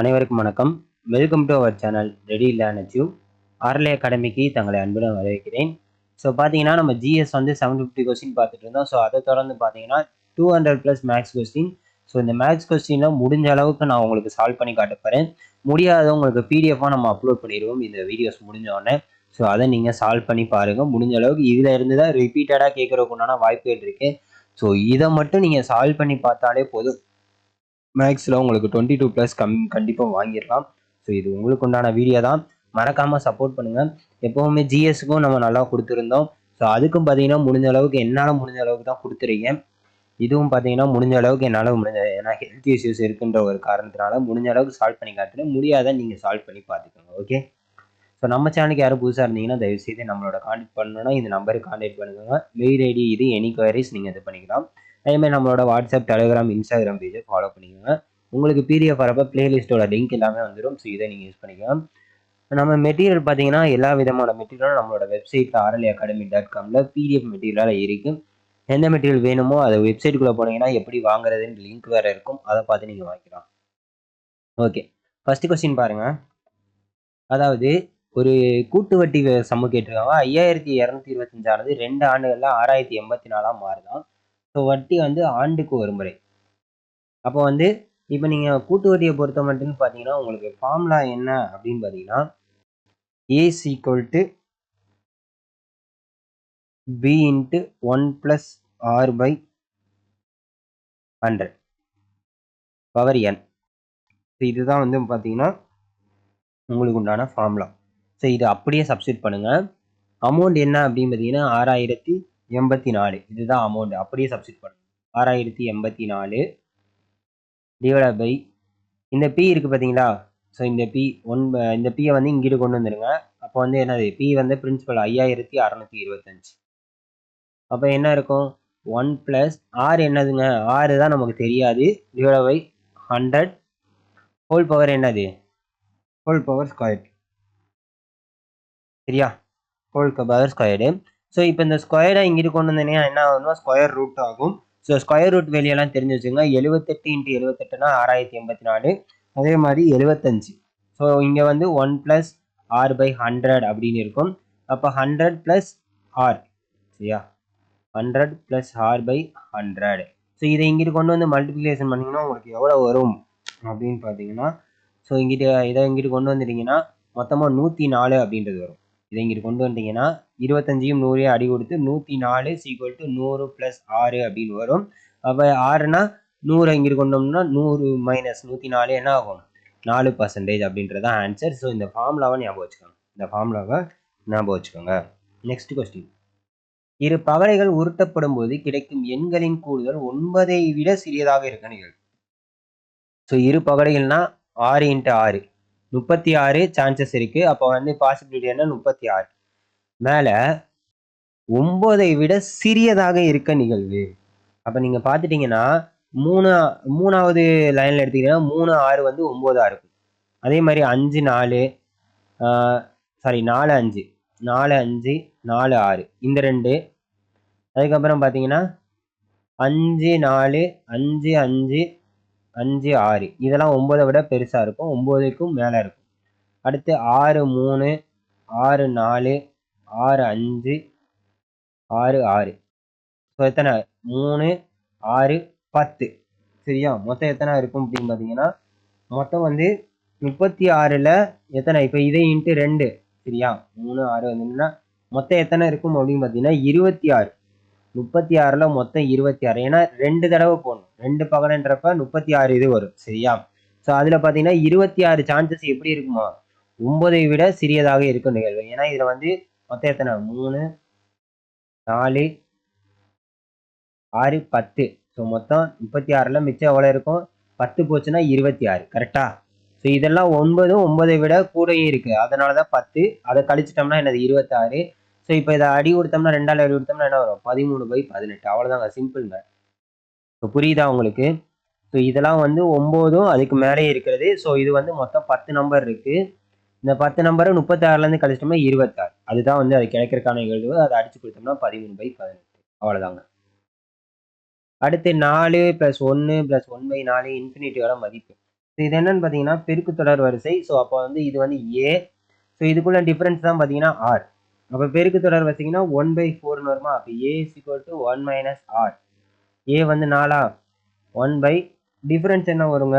அனைவருக்கும் வணக்கம். Welcome to our channel ready learn achieve RLA அகாடமிக்கு தங்களை அன்புடன் வரவேற்கிறேன். ஸோ பார்த்தீங்கன்னா நம்ம ஜிஎஸ் வந்து செவன் ஃபிஃப்டி கொஸ்டின் பார்த்துட்டு இருந்தோம். ஸோ அதை தொடர்ந்து பார்த்தீங்கன்னா two hundred plus maths question so இந்த மேக்ஸ் கொஸ்டினில் முடிஞ்ச அளவுக்கு நான் உங்களுக்கு சால்வ் பண்ணி காட்ட போகிறேன் முடியாதவங்களுக்கு பிடிஎஃபாக நம்ம அப்லோட் பண்ணிடுவோம். இந்த வீடியோஸ் முடிஞ்ச உடனே. ஸோ அதை நீங்கள் சால்வ் பண்ணி பாருங்கள் முடிஞ்ச அளவுக்கு இதில் இருந்து தான் ரிப்பீட்டடாக கேட்குறதுக்கு உண்டான வாய்ப்புகள் இருக்குது ஸோ இதை மட்டும் நீங்கள் சால்வ் பண்ணி பார்த்தாலே போதும். மேக்ஸில் உங்களுக்கு டுவெண்ட்டி டூ ப்ளஸ் கம் கண்டிப்பாக வாங்கிடலாம். ஸோ இது உங்களுக்கு உண்டான வீடியோ தான். மறக்காமல் சப்போர்ட் பண்ணுங்கள் எப்போவுமே ஜிஎஸ்க்கும் நம்ம நல்லா கொடுத்துருந்தோம். ஸோ அதுக்கும் பார்த்தீங்கன்னா முடிஞ்ச அளவுக்கு என்னால் முடிஞ்ச அளவுக்கு தான் கொடுத்துருக்கேன் இதுவும் பார்த்தீங்கன்னா முடிஞ்ச அளவுக்கு என்னால் முடிஞ்ச ஏன்னா ஹெல்த் இஷ்யூஸ் இருக்குன்ற ஒரு காரணத்தினால முடிஞ்ச அளவுக்கு சால்வ் பண்ணி காட்டுறேன். முடியாத நீங்கள் சால்வ் பண்ணி பார்த்துக்கோங்க ஓகே ஸோ நம்ம சேனலுக்கு யாரும் புதுசாக இருந்தீங்கன்னா தயவுசெய்து நம்மளோட கான்டெக்ட் பண்ணணும்னா இந்த நம்பருக்கு கான்டெக்ட் பண்ணுங்க. மெயில் ஐடி இது எனி குவரிஸ் நீங்கள் இது பண்ணிக்கலாம். அதேமாதிரி நம்மளோட வாட்ஸ்அப் டெலிகிராம் இன்ஸ்டாகிராம் பேஜை ஃபாலோ பண்ணிக்கோங்க. உங்களுக்கு பிடிஎஃப் வரப்போ பிளேலிஸ்ட்டோட லிங்க் எல்லாமே வந்துடும் ஸோ இதை நீங்கள் யூஸ் பண்ணிக்கலாம். நம்ம மெட்டீரியல் பார்த்தீங்கன்னா எல்லா விதமான மெட்டீரியலும் நம்மளோட வெப்சைட்டில் ஆர்எல்ஏ அகாடமி டாட் காமில் பிடிஎஃப் மெட்டீரியலாக இருக்குது எந்த மெட்டீரியல் வேணுமோ அதை வெப்சைட்டுக்குள்ளே போனீங்கன்னா எப்படி வாங்குறதுன்னு லிங்க் வேறு இருக்கும். அதை பார்த்து நீங்கள் வாங்கிக்கலாம். ஓகே ஃபஸ்ட்டு கொஸ்டின் பாருங்கள் அதாவது ஒரு கூட்டு வட்டி சம்மு கேட்டிருக்காங்க. ஐயாயிரத்தி இரநூத்தி இருபத்தஞ்சானது ரெண்டு ஆண்டுகளில் ஆறாயிரத்தி எண்பத்தி நாலாக மாறுதான் ஸோ வட்டி வந்து ஆண்டுக்கு ஒரு முறை. அப்போ வந்து இப்போ நீங்கள் கூட்டு வட்டியை பொறுத்த மட்டும் பார்த்தீங்கன்னா உங்களுக்கு ஃபார்முலா என்ன அப்படின்னு பார்த்தீங்கன்னா A is equal to P into one plus R by hundred power N so இதுதான் வந்து பார்த்தீங்கன்னா உங்களுக்கு உண்டான ஃபார்முலா ஸோ இது அப்படியே சப்ஸ்டியூட் பண்ணுங்கள் அமௌண்ட் என்ன அப்படின்னு பார்த்தீங்கன்னா ஆறாயிரத்தி எண்பத்தி நாலு. இதுதான் அமௌண்ட் அப்படியே சப்ஸ்டியூட் பண்ணணும் ஆறாயிரத்தி எண்பத்தி நாலு டிவைட் பை இந்த பி இருக்குது பார்த்தீங்களா? ஸோ இந்த பி ஒன் இந்த பியை வந்து இங்கிட்டு கொண்டு வந்துடுங்க அப்போ வந்து என்னது? பி வந்து பிரின்சிபல் ஐயாயிரத்தி அறநூற்றி இருபத்தஞ்சி. அப்போ என்ன இருக்கும்? ஒன் ப்ளஸ் ஆறு என்னதுங்க? ஆறு தான் நமக்கு தெரியாது. Divide by hundred whole power என்னது? ஹோல் பவர் ஸ்கொயர் சரியா? ஹோல் பவர் ஸ்கொயர்டு ஸோ இப்போ இந்த ஸ்கொயரை இங்கிட்டு கொண்டு வந்தீங்கன்னா என்ன ஆகும்னா ஸ்கொயர் ரூட் ஆகும். ஸோ ஸ்கொயர் ரூட் வெளியெல்லாம் தெரிஞ்சு வச்சுங்க எழுபத்தெட்டு இன்ட்டு எழுபத்தெட்டுனா ஆறாயிரத்தி எண்பத்தி நாலு. அதே மாதிரி எழுபத்தஞ்சு ஸோ இங்கே வந்து one plus R by hundred அப்படின்னு இருக்கும். அப்போ ஹண்ட்ரட் ப்ளஸ் ஆர் சரியா? Hundred plus R by hundred so இதை இங்கிட்டு கொண்டு வந்து மல்டிப்ளிகேஷன் பண்ணிங்கன்னா உங்களுக்கு எவ்வளோ வரும் அப்படின்னு பார்த்தீங்கன்னா ஸோ இங்கிட்டு இதை இங்கிட்டு கொண்டு வந்துட்டீங்கன்னா மொத்தமாக நூற்றி நாலு அப்படின்றது வரும். இதை இங்கிட்டு கொண்டு வந்தீங்கன்னா இருபத்தஞ்சியும் நூறையும் அடி கொடுத்து நூற்றி நாலு சீக்குவல் டு நூறு ப்ளஸ் ஆறு அப்படின்னு வரும். அப்போ ஆறுனா நூறு இங்கிட்டு கொண்டோம்னா நூறு மைனஸ் நூற்றி நாலு என்ன ஆகும்? நாலு பர்சன்டேஜ் அப்படின்றது தான் ஆன்சர் ஸோ இந்த ஃபார்முலாவை ஞாபகம் வச்சுக்கோங்க. இந்த ஃபார்முலாவை ஞாபகம் வச்சுக்கோங்க. நெக்ஸ்ட் கொஸ்டின் இரு பகடைகள் உருட்டப்படும் போது கிடைக்கும் எண்களின் கூடுதல் ஒன்பதை விட சிறியதாக இருக்க நிகழ்வு ஸோ இரு பகடைகள்னா ஆறு இன்ட்டு ஆறு. முப்பத்தி ஆறு சான்சஸ் இருக்கு. அப்போ வந்து பாசிபிலிட்டி என்ன? முப்பத்தி ஆறு. மேலே ஒன்பதை விட சிறியதாக இருக்க நிகழ்வு. அப்போ நீங்கள் பார்த்துட்டிங்கன்னா மூணு மூணாவது லைனில் எடுத்தீங்கன்னா மூணு ஆறு வந்து ஒம்போதாக இருக்கும். அதே மாதிரி அஞ்சு நாலு சாரி நாலு அஞ்சு. நாலு அஞ்சு நாலு ஆறு. இந்த ரெண்டு. அதுக்கப்புறம் பார்த்தீங்கன்னா அஞ்சு நாலு அஞ்சு அஞ்சு அஞ்சு ஆறு. இதெல்லாம் ஒம்போதை விட பெருசாக இருக்கும். ஒம்போதுக்கும் மேலே இருக்கும். அடுத்து ஆறு மூணு ஆறு நாலு ஆறு அஞ்சு ஆறு ஆறு. ஸோ எத்தனை? மூணு ஆறு பத்து. சரியா? மொத்தம் எத்தனை இருக்கும் அப்படின்னு பார்த்தீங்கன்னா மொத்தம் வந்து முப்பத்தி ஆறில் எத்தனை? இப்போ இதே இன்ட்டு ரெண்டு. சரியா? மூணு ஆறு வந்துன்னா மொத்தம் எத்தனை இருக்கும் அப்படின்னு பார்த்தீங்கன்னா இருபத்தி ஆறு முப்பத்தி ஆறில் மொத்தம் இருபத்தி ஆறு ஏன்னா ரெண்டு தடவை போகணும் ரெண்டு பகலன்றப்ப முப்பத்தி ஆறு இது வரும். சரியா? ஸோ அதில் பார்த்தீங்கன்னா இருபத்தி ஆறு சான்சஸ் எப்படி இருக்குமா? ஒன்பதை விட சிறியதாக இருக்கும் நிகழ்வு. ஏன்னா இதில் வந்து மொத்தம் எத்தனை? மூணு நாலு ஆறு பத்து. ஸோ மொத்தம் முப்பத்தி ஆறில் மிச்சம் எவ்வளோ இருக்கும்? பத்து போச்சுன்னா இருபத்தி ஆறு கரெக்டா ஸோ இதெல்லாம் ஒன்பதும் ஒன்பதை விட கூடயும் இருக்குது அதனால தான் பத்து. அதை கழிச்சிட்டோம்னா என்னது? இருபத்தாறு. ஸோ இப்போ இதை அடி கொடுத்தோம்னா ரெண்டால் அடி கொடுத்தோம்னா என்ன வரும்? பதிமூணு பை பதினெட்டு. அவ்வளோதாங்க சிம்பிள்ங்க. ஸோ புரியுதா உங்களுக்கு? ஸோ இதெல்லாம் வந்து ஒம்போதும் அதுக்கு மேலே இருக்கிறது. ஸோ இது வந்து மொத்தம் பத்து நம்பர் இருக்குது இந்த பத்து நம்பரை முப்பத்தாறுலேருந்து கழிச்சிட்டோம்னா இருபத்தாறு. அதுதான் வந்து அது கிடைக்கிறதுக்கான நிகழ்வு. அதை அடித்து கொடுத்தோம்னா பதிமூணு பை பதினெட்டு. அவ்வளோதாங்க அடுத்து நாலு ப்ளஸ் ஒன்று ப்ளஸ் ஒன் பை நாலு இன்ஃபினிட்டியோட மதிப்பு. ஸோ இது என்னன்னு பார்த்தீங்கன்னா பெருக்கு தொடர் வரிசை. ஸோ அப்போ வந்து இது வந்து ஏ ஸோ இதுக்குள்ள டிஃப்ரென்ஸ் தான் பார்த்தீங்கன்னா ஆர் அப்போ பெருக்கு தொடர் பார்த்தீங்கன்னா ஒன் பை ஃபோர்னு வருமா? அப்போ A is equal to one minus R A வந்து நாலா? ஒன் பை டிஃபரன்ஸ் என்ன வருங்க?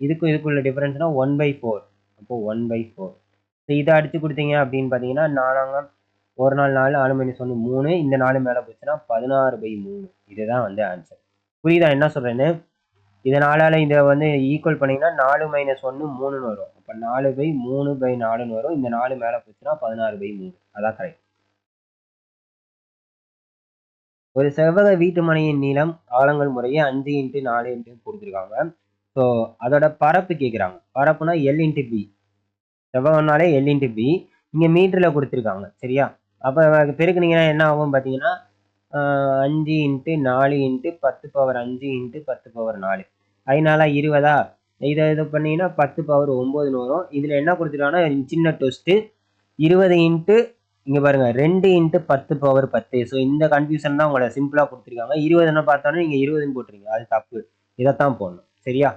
இதுக்கும் இதுக்குள்ள டிஃபரன்ஸ்னா ஒன் பை ஃபோர் அப்போ ஒன் பை ஃபோர் ஸோ இதை அடிச்சு கொடுத்தீங்க அப்படின்னு பார்த்தீங்கன்னா நாலாங்க ஒரு நாள் நாலு நாலு மைனஸ் ஒன்று மூணு இந்த நாலு மேலே போச்சுன்னா பதினாறு பை மூணு. இதுதான் வந்து ஆன்சர் புரியுதா? என்ன சொல்கிறேன்னு இதை நாலால் இதை வந்து ஈக்குவல் பண்ணிங்கன்னா நாலு மைனஸ் ஒன்று மூணுன்னு வரும். இப்போ நாலு பை மூணு பை நாலுன்னு வரும். இந்த நாலு மேலே போச்சுன்னா பதினாறு பை மூணு. அதான் கரெக்ட் ஒரு செவ்வக வீட்டு மனையின் நீளம் ஆழங்கள் முறையே அஞ்சு இன்ட்டு நாலு இன்ட்டு கொடுத்துருக்காங்க. ஸோ அதோட பரப்பு கேட்குறாங்க பரப்புனா எல் இன்ட்டு பி செவ்வகம்னாலே எல் இன்ட்டு பி இங்கே மீட்டரில் கொடுத்துருக்காங்க. சரியா? அப்போ பெருக்குனீங்கன்னா என்ன ஆகும் பார்த்தீங்கன்னா ஆஹ் அஞ்சு இன்ட்டு நாலு இன்ட்டு பத்து பவர் அஞ்சு இன்ட்டு பத்து பவர் நாலு. ஐநாளா இருபதா? இதை இது பண்ணிங்கன்னா பத்து பவர் ஒம்போதுன்னு வரும். இதில் என்ன கொடுத்துருக்காங்கன்னா சின்ன டொஸ்ட்டு இருபது இன்ட்டு இங்கே பாருங்க ரெண்டு இன்ட்டு பத்து பவர் பத்து. ஸோ இந்த கன்ஃபியூஷன் தான் உங்களை சிம்பிளாக கொடுத்துருக்காங்க. இருபதுன்னு பார்த்தோன்னா நீங்கள் இருபதுன்னு போட்டுருங்க அது தப்பு. இதைத்தான் போடணும். சரியா?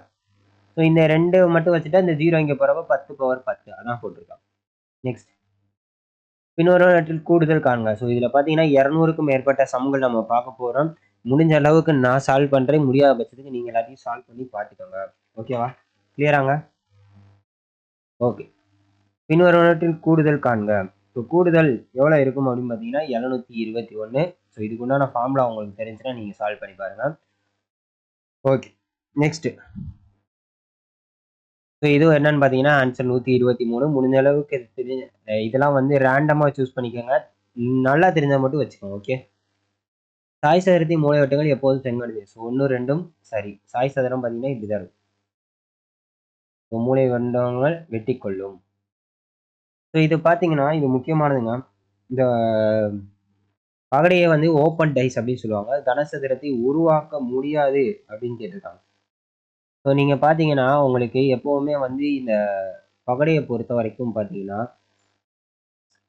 ஸோ இந்த ரெண்டு மட்டும் வச்சுட்டா இந்த ஜீரோ இங்கே போகிறப்ப பத்து பவர் பத்து. அதான் போட்டிருக்காங்க. நெக்ஸ்ட் இன்னொரு கூடுதல் காணுங்க ஸோ இதில் பார்த்தீங்கன்னா இரநூறுக்கும் மேற்பட்ட சம்கள் நம்ம பார்க்க போகிறோம் முடிஞ்ச அளவுக்கு நான் சால்வ் பண்ணுறேன் முடியாத பட்சத்துக்கு நீங்கள் எல்லாத்தையும் சால்வ் பண்ணி பார்த்துக்கோங்க. ஓகேவா கிளியராங்க ஓகே பின்வருவனற்றில் கூடுதல் காண்க. ஸோ கூடுதல் எவ்வளோ இருக்கும் அப்படின்னு பார்த்தீங்கன்னா எழுநூற்றி இருபத்தி ஒன்று ஸோ இதுக்கு உண்டான ஃபார்முலா உங்களுக்கு தெரிஞ்சுன்னா நீங்கள் சால்வ் பண்ணி பாருங்க. ஓகே நெக்ஸ்ட்டு ஸோ இது என்னன்னு பார்த்தீங்கன்னா ஆன்சர் நூற்றி இருபத்தி மூணு. முடிஞ்ச அளவுக்கு இது இதெல்லாம் வந்து ரேண்டமாக சூஸ் பண்ணிக்கோங்க. நல்லா தெரிஞ்சால் மட்டும் வச்சுக்கோங்க ஓகே சாய் சதுரத்தின் மூளைவட்டங்கள் எப்போதும் செங்கடுது ஸோ ஒன்று ரெண்டும் சரி. சாய் சதுரம் பார்த்தீங்கன்னா இப்படி தான் இருக்கும். மூளை வண்டங்கள் வெட்டி கொள்ளும் ஸோ இது பார்த்தீங்கன்னா இது முக்கியமானதுங்க. இந்த பகடையை வந்து ஓப்பன் டைஸ் அப்படின்னு சொல்லுவாங்க. கனசதுரத்தை உருவாக்க முடியாது அப்படின்னு கேட்டிருக்காங்க. ஸோ நீங்கள் பார்த்தீங்கன்னா உங்களுக்கு எப்போவுமே வந்து இந்த பகடையை பொறுத்த வரைக்கும் பார்த்தீங்கன்னா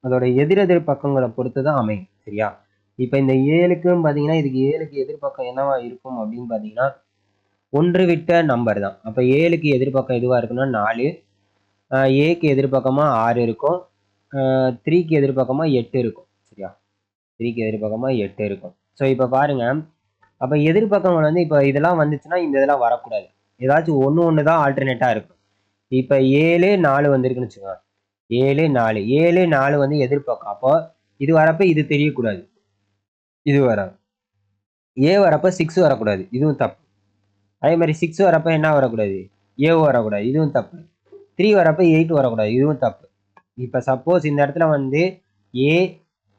அதோட எதிரெதிர் பக்கங்களை பொறுத்து தான் அமையும் சரியா? இப்போ இந்த ஏழுக்கும் பார்த்தீங்கன்னா இதுக்கு ஏழுக்கு எதிர்பக்கம் என்னவா இருக்கும் அப்படின்னு பார்த்தீங்கன்னா ஒன்று விட்ட நம்பர் தான். அப்போ ஏழுக்கு எதிர்பக்கம் எதுவாக இருக்குன்னா நாலு. ஏக்கு எதிர்பக்கமாக ஆறு இருக்கும். த்ரீக்கு எதிர்பக்கமாக எட்டு இருக்கும். சரியா? த்ரீக்கு எதிர்பக்கமாக எட்டு இருக்கும். ஸோ இப்போ பாருங்க. அப்போ எதிர்பக்கங்கள் வந்து இப்போ இதெல்லாம் வந்துச்சுன்னா இந்த இதெல்லாம் வரக்கூடாது. ஏதாச்சும் ஒன்று ஒன்று தான் ஆல்டர்னேட்டாக இருக்கும். இப்போ ஏழு நாலு வந்திருக்குன்னு வச்சுக்கோங்க. ஏழு நாலு. ஏழு நாலு வந்து எதிர்பக்கம். அப்போ இது வரப்போ இது தெரியக்கூடாது. இது வராது. ஏ வரப்போ சிக்ஸ் வரக்கூடாது. இதுவும் தப்பு. அதே மாதிரி சிக்ஸ் வரப்போ என்ன வரக்கூடாது? ஏ வரக்கூடாது. இதுவும் தப்பு. த்ரீ வரப்போ எயிட் வரக்கூடாது. இதுவும் தப்பு. இப்போ சப்போஸ் இந்த இடத்துல வந்து ஏ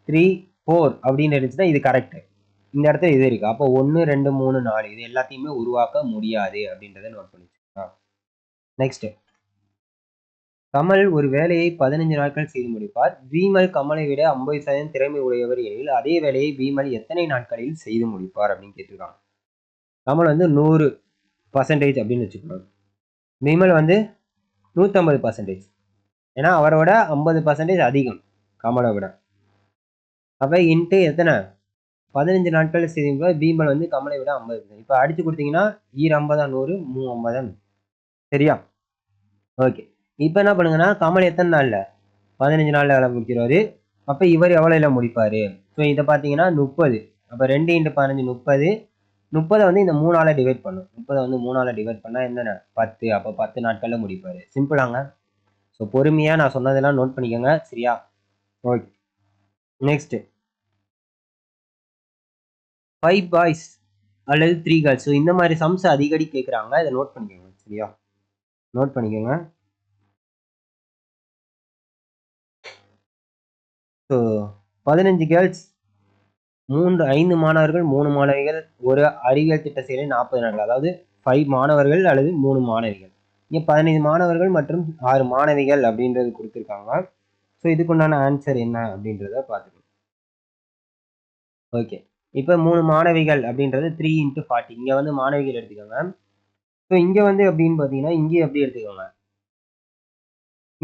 த்ரீ ஃபோர் அப்படின்னு இருந்துச்சுன்னா இது கரெக்டு இந்த இடத்துல இது இருக்குது அப்போ ஒன்று ரெண்டு மூணு நாலு இது எல்லாத்தையுமே உருவாக்க முடியாது அப்படின்றத நோட் பண்ணி நெக்ஸ்ட்டு கமல் ஒரு வேலையை பதினஞ்சு நாட்கள் செய்து முடிப்பார். பீமல் கமலை விட ஐம்பது சதவீதம் திறமை உடையவர் எனில் அதே வேலையை பீமல் எத்தனை நாட்களில் செய்து முடிப்பார் அப்படின்னு கேட்டிருக்காங்க. கமல் வந்து நூறு பர்சன்டேஜ் அப்படின்னு வச்சுக்கணும். பீமல் வந்து நூற்றம்பது பர்சன்டேஜ் ஏன்னா அவரோட ஐம்பது பர்சன்டேஜ் அதிகம் கமலை விட. அப்போ இன்ட்டு எத்தனை? பதினஞ்சு நாட்கள் செய்யும்போது பீமல் வந்து கமலை விட ஐம்பது இப்போ அடித்து கொடுத்தீங்கன்னா ஈர் ஐம்பதா நூறு மூ ஐம்பதா சரியா? ஓகே இப்போ என்ன பண்ணுங்கன்னா கமல் எத்தனை நாளில்? பதினஞ்சு நாளில் வேலை முடிக்கிறாரு அப்போ இவர் எவ்வளோல முடிப்பார்? ஸோ இதை பார்த்தீங்கன்னா முப்பது. அப்போ ரெண்டு இன்ட்டு பதினஞ்சு முப்பது. முப்பதை வந்து இந்த மூணால டிவைட் பண்ணும். முப்பதை வந்து மூணால டிவைட் பண்ணால் என்னென்ன? பத்து. அப்போ பத்து நாட்களில் முடிப்பார். சிம்பிளாங்க ஸோ பொறுமையாக நான் சொன்னதெல்லாம் நோட் பண்ணிக்கோங்க. சரியா? ஓகே நெக்ஸ்ட்டு ஃபைவ் பாய்ஸ் அல்லது த்ரீ கேர்ள்ஸ் ஸோ இந்த மாதிரி சம்ஸ் அடிக்கடி கேட்குறாங்க இதை நோட் பண்ணிக்கோங்க. சரியா? நோட் பண்ணிக்கோங்க. ஸோ பதினஞ்சு கேர்ள்ஸ் மூன்று ஐந்து மாணவர்கள் மூணு மாணவிகள் ஒரு அறிவியல் திட்ட செயலில் நாற்பது நாட்கள் அதாவது ஃபைவ் மாணவர்கள் அல்லது மூணு மாணவிகள். இங்கே பதினைந்து மாணவர்கள் மற்றும் ஆறு மாணவிகள் அப்படின்றது கொடுத்துருக்காங்க. ஸோ இதுக்குண்டான ஆன்சர் என்ன அப்படின்றத பார்த்துக்கணும் ஓகே இப்போ மூணு மாணவிகள் அப்படின்றது த்ரீ இன்ட்டு ஃபார்ட்டி இங்கே வந்து மாணவிகள் எடுத்துக்கோங்க. ஸோ இங்கே வந்து அப்படின்னு பார்த்தீங்கன்னா இங்கேயும் எப்படி எடுத்துக்கோங்க?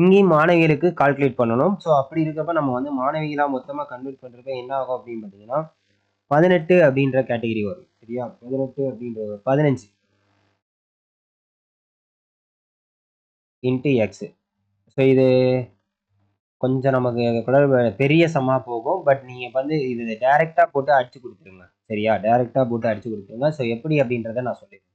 இங்கேயும் மாணவிகளுக்கு கால்குலேட் பண்ணணும். ஸோ அப்படி இருக்கப்ப நம்ம வந்து மாணவிகளாக மொத்தமாக கன்வெர்ட் பண்ணுறப்ப என்ன ஆகும் அப்படின்னு பார்த்தீங்கன்னா பதினெட்டு அப்படின்ற கேட்டகரி வரும். சரியா? பதினெட்டு அப்படின்ற பதினஞ்சு. இன்ட்டு எக்ஸு ஸோ இது கொஞ்சம் நமக்கு கூட பெரிய சம்மா போகும். பட் நீங்கள் வந்து இது டைரெக்டாக போட்டு அடிச்சு கொடுத்துருங்க. சரியா? டைரெக்டாக போட்டு அடிச்சு கொடுத்துருங்க. ஸோ எப்படி அப்படின்றத நான் சொல்லிடுறேன்.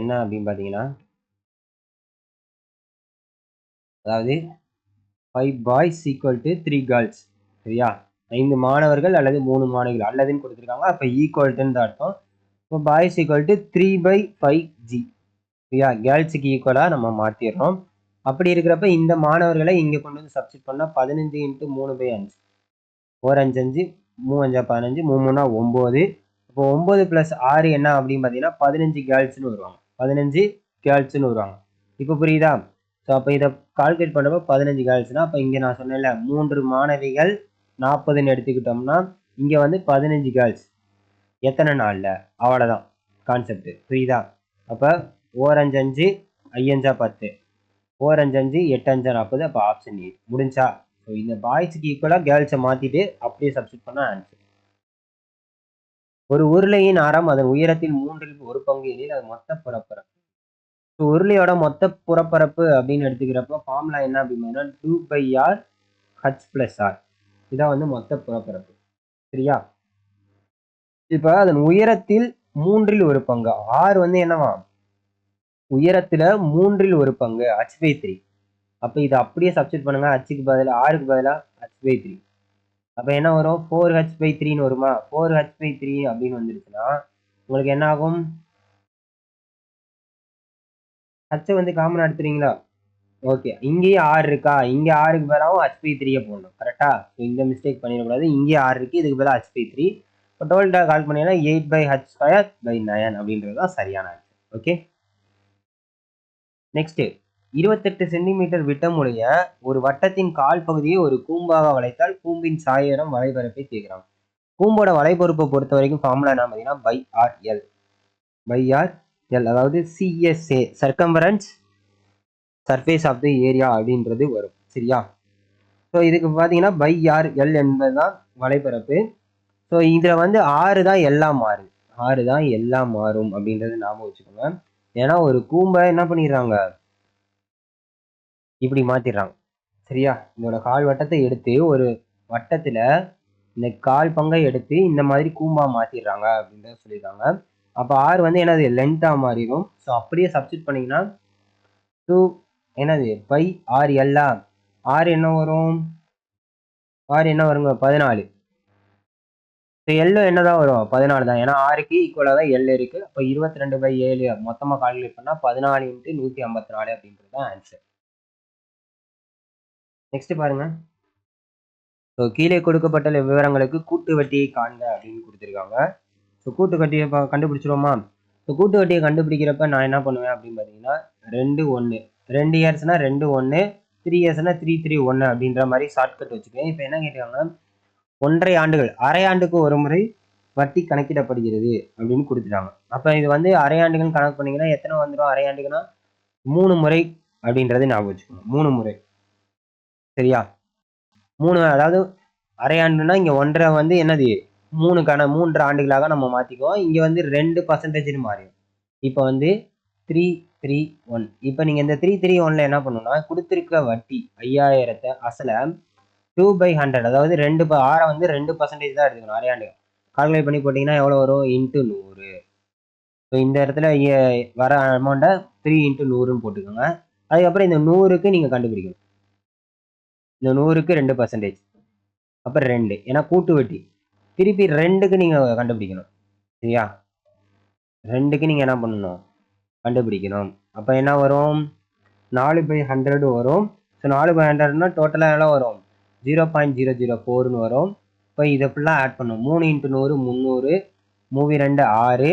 என்ன அப்படின்னு பார்த்தீங்கன்னா அதாவது five boys equal to three girls சரியா? ஐந்து மாணவர்கள் அல்லது மூணு மாணவிகள். அல்லதுன்னு கொடுத்துருக்காங்க. அப்போ ஈக்குவல்ட்டுன்னு அர்த்தம். இப்போ boys equal to three by five G சரியா? கேர்ள்ஸுக்கு ஈக்குவலாக நம்ம மாற்றிடுறோம் அப்படி இருக்கிறப்ப இந்த மாணவர்களை இங்கே கொண்டு வந்து சப்ஸ்டிட் பண்ணால் பதினஞ்சு இன்ட்டு மூணு பை அஞ்சு. ஒரு அஞ்சு அஞ்சு மூணு அஞ்சா பதினஞ்சு மூணு மூணா ஒம்பது. இப்போ ஒம்பது ப்ளஸ் ஆறு என்ன அப்படின்னு பார்த்தீங்கன்னா பதினஞ்சு கேர்ள்ஸ்னு வருவாங்க. பதினஞ்சு கேர்ள்ஸ்னு வருவாங்க. இப்போ புரியுதா? ஸோ அப்போ இதை கால்குலேட் பண்ணுறப்ப பதினஞ்சு கேர்ள்ஸ்னால் அப்போ இங்கே நான் சொன்னேன்ல மூன்று மாணவிகள் நாற்பதுன்னு எடுத்துக்கிட்டோம்னா இங்கே வந்து பதினஞ்சு கேர்ள்ஸ் எத்தனை நாளில்? அவ்வளோதான் கான்செப்ட் புரியுதா? அப்போ ஓரஞ்சு அஞ்சு ஐயஞ்சா பத்து. ஓரஞ்சு அஞ்சு எட்டு அஞ்சா நாற்பது அப்போ ஆப்ஷன் எயிட் முடிஞ்சா? ஸோ இந்த பாய்ஸுக்கு ஈக்குவலாக கேர்ள்ஸை மாற்றிட்டு அப்படியே சப்ஸ்டிட் பண்ணால் ஆன்சர் ஒரு உருளையின் ஆரம் அதன் உயரத்தில் மூன்றில் ஒரு பங்கு எனில் அது மொத்த புறப்பரப்பு. ஸோ உருளையோட மொத்த புறப்பரப்பு அப்படின்னு எடுத்துக்கிறப்போ ஃபார்முலா என்ன அப்படின்னா two pi R H plus R இதான் வந்து மொத்த புறப்பரப்பு. சரியா? இப்போ அதன் உயரத்தில் மூன்றில் ஒரு பங்கு. ஆர் வந்து என்னவா? உயரத்துல மூன்றில் ஒரு பங்கு ஹச் பை த்ரீ அப்போ இதை அப்படியே சப்ஸ்டியூட் பண்ணுங்க. ஹச்சுக்கு பதிலாக ஆறுக்கு பதிலாக ஹச் பை த்ரீ அப்போ என்ன வரும்? ஃபோர் ஹெச் பை த்ரீன்னு வருமா? ஃபோர் ஹெச் பை த்ரீ அப்படின்னு வந்துருச்சுன்னா உங்களுக்கு என்ன ஆகும்? ஹச்சை வந்து காமன் எடுத்துறீங்களா ஓகே இங்கேயும் ஆறு இருக்கா? இங்கே ஆறுக்கு பதிலாகவும் ஹச் பை த்ரீயை போடணும். கரெக்டா ஸோ இந்த மிஸ்டேக் பண்ணிடக்கூடாது. இங்கேயே ஆறு இருக்குது இதுக்கு பதிலாக ஹச் பை த்ரீ இப்போ டோல்டாக கால் பண்ணீங்கன்னா eight pi H square by nine அப்படின்றது தான் சரியான ஆன்சர் ஓகே நெக்ஸ்ட்டு இருபத்தெட்டு சென்டிமீட்டர் விட்டமுடைய ஒரு வட்டத்தின் கால் பகுதியை ஒரு கூம்பாக வளைத்தால் கூம்பின் சாயரம் வலைபரப்பை கேட்குறாங்க கூம்போட வலைபரப்பை பொறுத்த வரைக்கும் ஃபார்முலா என்ன பார்த்தீங்கன்னா pi R L pi R L அதாவது CSA circumference surface of the area அப்படின்றது வரும். சரியா? ஸோ இதுக்கு பார்த்தீங்கன்னா பை ஆர் எல் என்பது தான் வலைபரப்பு ஸோ இதில் வந்து ஆறு தான் எல்லாம் மாறுது ஆறு தான் எல்லாம் மாறும் அப்படின்றது ஞாபகம் வச்சுக்கோங்க. ஏன்னா ஒரு கூம்பை என்ன பண்ணிடுறாங்க? இப்படி மாத்திடுறாங்க. சரியா? இதோட கால் வட்டத்தை எடுத்து ஒரு வட்டத்துல இந்த கால் பங்கை எடுத்து இந்த மாதிரி கூம்பா மாத்திடுறாங்க அப்படின்றத சொல்லியிருக்காங்க. அப்போ ஆறு வந்து என்னது? லென்த்தாக மாறிடும். ஸோ அப்படியே சப்ஸ்டியூட் பண்ணிங்கன்னா டூ என்னது? பை ஆறு எல்லா ஆறு என்ன வரும்? ஆறு என்ன வருங்க? பதினாலு. ஸோ எல்லோ என்னதான் வரும்? பதினாலு தான். ஏன்னா ஆறுக்கு ஈக்குவலாக தான் எல் இருக்குது அப்போ இருபத்தி ரெண்டு பை ஏழு மொத்தமாக கால்குலேட் பண்ணால் பதினாலு இன்ட்டு நூற்றி ஐம்பத்தி நாலு அப்படின்றது தான் ஆன்சர் நெக்ஸ்ட் பாருங்க. ஸோ கீழே கொடுக்கப்பட்ட விவரங்களுக்கு கூட்டு வட்டியை காண்க அப்படின்னு கொடுத்துருக்காங்க. ஸோ கூட்டு வட்டியை கண்டுபிடிச்சிருவோமா? ஸோ கூட்டு வட்டியை கண்டுபிடிக்கிறப்ப நான் என்ன பண்ணுவேன் அப்படின்னு பார்த்தீங்கன்னா ரெண்டு ஒன்று ரெண்டு இயர்ஸ்னால் ரெண்டு ஒன்று த்ரீ இயர்ஸ்னால் த்ரீ த்ரீ ஒன்று அப்படின்ற மாதிரி ஷார்ட்கட் வச்சுக்கேன் இப்போ என்ன கேட்டாங்கன்னா ஒன்றரை ஆண்டுகள் அரை ஆண்டுக்கு ஒரு முறை வட்டி கணக்கிடப்படுகிறது அப்படின்னு கொடுத்துட்டாங்க. அப்போ இது வந்து அரை ஆண்டுகள் கணக்கு பண்ணிங்கன்னா எத்தனை வந்துடும் அரை ஆண்டுக்குன்னா மூணு முறை அப்படின்றது ஞாபகம் வச்சுக்கணும் மூணு முறை. சரியா? மூணு அதாவது அரையாண்டுனா இங்கே ஒன்றரை வந்து என்னது? மூணுக்கான மூன்று ஆண்டுகளாக நம்ம மாற்றிக்குவோம் இங்கே வந்து ரெண்டு பர்சன்டேஜ்னு மாறிடும். இப்போ வந்து த்ரீ த்ரீ ஒன் இப்போ நீங்கள் இந்த த்ரீ த்ரீ ஒன்ல என்ன பண்ணணும்னா கொடுத்துருக்க வட்டி ஐயாயிரத்தை அசலை டூ பை ஹண்ட்ரட் அதாவது ரெண்டு ப- ஆறை வந்து ரெண்டு பர்சன்டேஜ் தான் எடுத்துக்கணும் அரையாண்டு கால்குலேட் பண்ணி போட்டிங்கன்னா எவ்வளோ வரும்? இன்ட்டு நூறு. ஸோ இந்த இடத்துல வர அமௌண்ட்டை த்ரீ இன்ட்டு நூறுன்னு போட்டுக்கோங்க. அதுக்கப்புறம் இந்த நூறுக்கு நீங்கள் கண்டுபிடிக்கணும். இந்த நூறுக்கு ரெண்டு பர்சன்டேஜ் அப்புறம் ரெண்டு. ஏன்னா கூட்டு வட்டி. திருப்பி ரெண்டுக்கு நீங்கள் கண்டுபிடிக்கணும். சரியா? ரெண்டுக்கு நீங்கள் என்ன பண்ணணும்? கண்டுபிடிக்கணும். அப்போ என்ன வரும்? நாலு பை ஹண்ட்ரடு வரும். ஸோ நாலு பை ஹண்ட்ரட்னா டோட்டலாக எவ்வளோ வரும்? ஜீரோ பாயிண்ட் ஜீரோ ஜீரோ ஃபோர்னு வரும். இப்போ இதை ஃபுல்லாக ஆட் பண்ணும் மூணு இன்ட்டு நூறு முந்நூறு மூவி ரெண்டு ஆறு.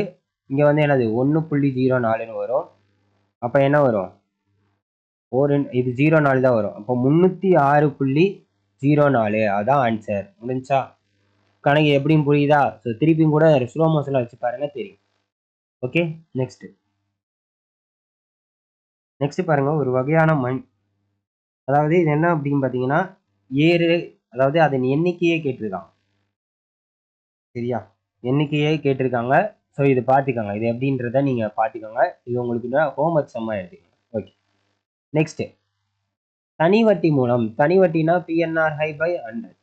இங்கே வந்து என்னது? ஒன்று புள்ளி ஜீரோ நாலுன்னு வரும். அப்போ என்ன வரும்? ஃபோர் இது ஜீரோ நாலு தான் வரும். அப்போ முந்நூற்றி ஆறு புள்ளி ஜீரோ நாலு அதான் ஆன்சர் முடிஞ்சா? கணக்கு எப்படியும் புரியுதா? ஸோ திருப்பியும் கூட ஸ்லோ மோஷனில் வச்சு பாருங்க தெரியும். ஓகே நெக்ஸ்ட் நெக்ஸ்ட் பாருங்க ஒரு வகையான மண். அதாவது இது என்ன அப்படின்னு பார்த்தீங்கன்னா ஏறு அதாவது அதன் எண்ணிக்கையே கேட்டிருக்காங்க. சரியா? எண்ணிக்கையே கேட்டிருக்காங்க. ஸோ இது பார்த்துக்கோங்க. இது எப்படின்றத நீங்கள் பார்த்துக்கோங்க. இது உங்களுக்கு ஹோம்ஒர்க் செம்மா எடுத்துக்கோங்க ஓகே நெக்ஸ்ட்டு தனி வட்டி மூலம். தனி வட்டினா பிஎன்ஆர் ஹை பை ஹண்ட்ரட்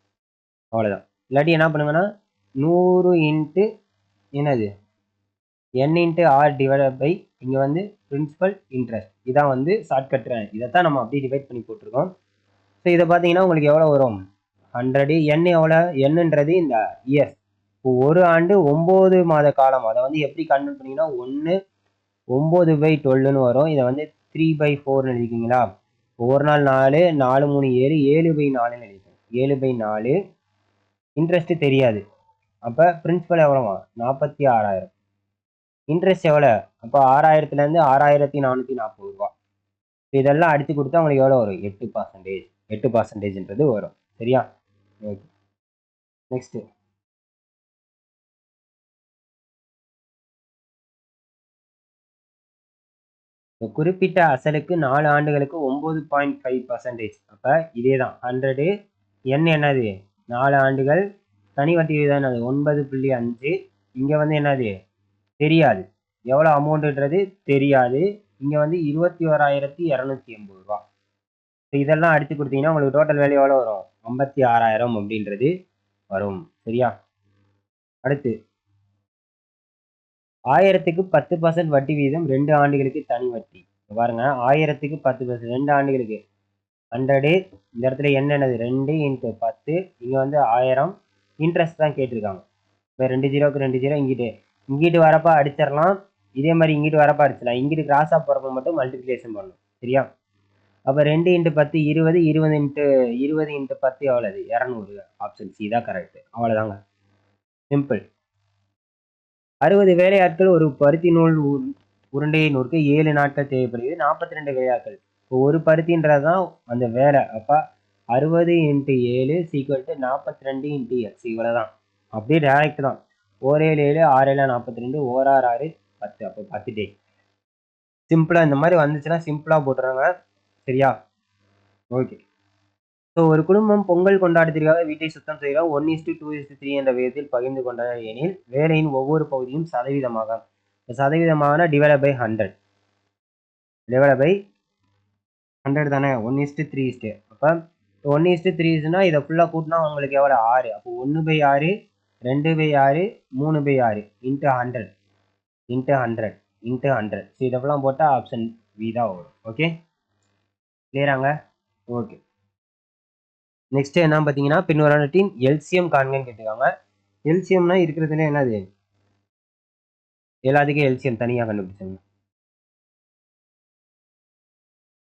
அவ்வளோதான் இல்லாட்டி என்ன பண்ணுங்கன்னா நூறு இன்ட்டு என்னது? N into R divide by இங்கே வந்து பிரின்சிபல் இன்ட்ரெஸ்ட் இதான் வந்து ஷார்ட்கட் இதைத்தான் நம்ம அப்படியே டிவைட் பண்ணி போட்டிருக்கோம். ஸோ இதை பார்த்தீங்கன்னா உங்களுக்கு எவ்வளோ வரும்? ஹண்ட்ரடு என் எவ்வளோ என்னன்றது இந்த இயர்ஸ் இப்போ ஒரு ஆண்டு ஒம்பது மாத காலம். அதை வந்து எப்படி கன்வெர்ட் பண்ணிங்கன்னா ஒன்று ஒம்பது பை டுவெல்லுன்னு வரும். இதை வந்து த்ரீ பை ஃபோர்னு எழுதிக்கிங்களா ஒரு நாள் நாலு நாலு மூணு ஏழு ஏழு பை நாலுன்னு எழுதிக்கணும் ஏழு பை நாலு இன்ட்ரெஸ்ட்டு தெரியாது. அப்போ பிரின்சிபல் எவ்வளோவா? நாற்பத்தி ஆறாயிரம். இன்ட்ரெஸ்ட் எவ்வளோ அப்போ ஆறாயிரத்துலேருந்து ஆறாயிரத்தி நானூற்றி நாற்பது ரூபா. இதெல்லாம் அடித்து கொடுத்தா உங்களுக்கு எவ்வளோ வரும்? எட்டு பர்சன்டேஜ் எட்டு பர்சன்டேஜ்ன்றது வரும். சரியா? ஓகே நெக்ஸ்ட்டு குறிப்பிட்ட அசலுக்கு நாலு ஆண்டுகளுக்கு ஒம்பது பாயிண்ட் ஃபைவ் பர்சன்டேஜ் அப்போ இதே தான் ஹண்ட்ரடு என் என்னது? நாலு ஆண்டுகள் தனி வட்டி விகிதம் என்னது? ஒன்பது புள்ளி அஞ்சு. இங்கே வந்து என்னது? தெரியாது. எவ்வளோ அமௌண்ட்டுன்றது தெரியாது. இங்கே வந்து இருபத்தி ஓராயிரத்தி இரநூத்தி எண்பது ரூபா. ஸோ இதெல்லாம் அடித்து கொடுத்தீங்கன்னா உங்களுக்கு டோட்டல் வேல்யூ எவ்வளோ வரும்? ஐம்பத்தி ஆறாயிரம் அப்படின்றது வரும். சரியா? அடுத்து ஆயிரத்துக்கு பத்து பர்சன்ட் வட்டி வீதம் ரெண்டு ஆண்டுகளுக்கு தனி வட்டி. பாருங்க ஆயிரத்துக்கு பத்து பர்சன்ட் ரெண்டு ஆண்டுகளுக்கு. ஹண்ட்ரடு இந்த இடத்துல என்னென்னது ரெண்டு இன்ட்டு பத்து இங்கே வந்து ஆயிரம். இன்ட்ரெஸ்ட் தான் கேட்டிருக்காங்க. இப்போ ரெண்டு ஜீரோக்கு ரெண்டு ஜீரோ இங்கிட்டு. இங்கிட்டு வரப்போ அடிச்சிடலாம். இதே மாதிரி இங்கிட்டு வரப்போ அடிச்சிடலாம். இங்கிட்டு கிராஸாக போகிறப்ப மட்டும் மல்டிப்ளிகேஷன் பண்ணணும் சரியா? அப்போ ரெண்டு இன்ட்டு பத்து இருபது இருபது இன்ட்டு இருபது இன்ட்டு பத்து எவ்வளோது இரநூறு. ஆப்ஷன் சி தான் கரெக்டு அவ்வளோதாங்க சிம்பிள் அறுபது வேலையாட்கள் ஒரு பருத்தி நூல் உருண்டையை நூறுக்கு ஏழு நாட்கள் தேவைப்படுகிறது. நாற்பத்தி ரெண்டு வேலையாட்கள். இப்போ ஒரு பருத்தின்றது தான் அந்த வேலை. அப்போ அறுபது இன்ட்டு ஏழு சீக்வல் டு நாற்பத்தி ரெண்டு இன்ட்டு எக்ஸ். இவ்வளோ தான் அப்படியே டேரக்ட் தான். ஓர் ஏழு ஏழு ஆறு ஏழு நாற்பத்தி ரெண்டு ஓர் ஆறு ஆறு பத்து. அப்போ பத்து டே சிம்பிளாக இந்த மாதிரி வந்துச்சுன்னா சிம்பிளாக போட்டுறாங்க சரியா? ஓகே ஸோ ஒரு குடும்பம் பொங்கல் கொண்டாட்டத்திற்காக வீட்டை சுத்தம் செய்கிறோம் one is to two is to three என்ற விதத்தில் பகிர்ந்து கொண்டனர் எனில் வேலையின் ஒவ்வொரு பகுதியும் சதவீதமாக சதவீதமான divide by hundred divide by hundred தானே? One is to three is to அப்போ ஒன் இஸ்டு த்ரீ இஸ்டுனா இதை ஃபுல்லாக கூட்டினா உங்களுக்கு எவ்வளோ ஆறு. அப்போ ஒன்று பை ஆறு ரெண்டு பை ஆறு மூணு பை ஆறு into hundred into hundred into hundred so இதெல்லாம் போட்டால் ஆப்ஷன் வி தான் வரும். ஓகே கிளியராங்க ஓகே நெக்ஸ்ட் என்ன பார்த்தீங்கன்னா பின்வரானட்டின் எல்சிஎம் காண்கன்னு கேட்டுக்காங்க எல்சியம்னா இருக்கிறதுல என்னது? எல்லாத்துக்கும் எல்சியம் தனியாக கண்டுபிடிச்சாங்க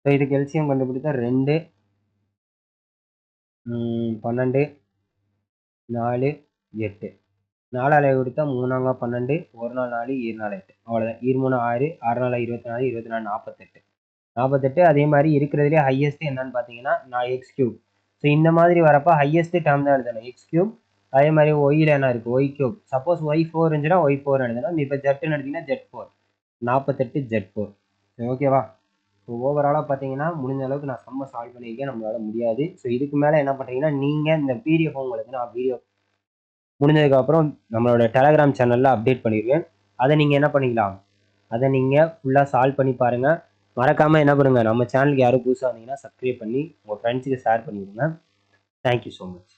ஸோ இதுக்கு எல்சியம் கண்டுபிடித்தா ரெண்டு பன்னெண்டு நாலு எட்டு. நாலு அலை கொடுத்தா மூணாங்க பன்னெண்டு ஒரு நாள் நாலு இரு நாள் எட்டு. அவ்வளோதான் இரு மூணு ஆறு ஆறு நாள் இருபத்தி நாலு இருபத்தி நாலு நாற்பத்தெட்டு நாற்பத்தெட்டு அதே மாதிரி இருக்கிறதுலே ஹையஸ்ட் என்னன்னு பார்த்தீங்கன்னா நான் எக்ஸ் கியூப் ஸோ இந்த மாதிரி வரப்போ ஹையஸ்ட் டேர்ம் தான் எழுதணும். எக்ஸ் கியூப் அதே மாதிரி ஒயில் என்ன இருக்குது Y cube suppose Y four இருந்துச்சுன்னா ஒய் ஃபோர் எழுதணும். இப்போ ஜெட்டுன்னு எடுத்தீங்கன்னா ஜெட் ஃபோர் நாற்பத்தெட்டு ஜெட் ஃபோர் சரி ஓகேவா ஸோ ஓவராலாக பார்த்தீங்கன்னா முடிஞ்ச அளவுக்கு நான் செம்ம சால்வ் பண்ணியிருக்கேன். நம்மளால் முடியாது. ஸோ இதுக்கு மேலே என்ன பண்ணுறீங்கன்னா நீங்கள் இந்த பிடிஎஃப் உங்களுக்கு நான் வீடியோ முடிஞ்சதுக்கப்புறம் நம்மளோட டெலகிராம் சேனலில் அப்டேட் பண்ணிடுவேன். அதை நீங்கள் என்ன பண்ணிக்கலாம்? அதை நீங்கள் ஃபுல்லாக சால்வ் பண்ணி பாருங்கள் மறக்காமல் என்ன பண்ணுங்கள் நம்ம சேனலுக்கு யாரும் புதுசாக வந்தீங்கன்னா சப்ஸ்கிரைப் பண்ணி உங்கள் ஃப்ரெண்ட்ஸுக்கு ஷேர் பண்ணிவிடுங்க தேங்க்யூ ஸோ மச்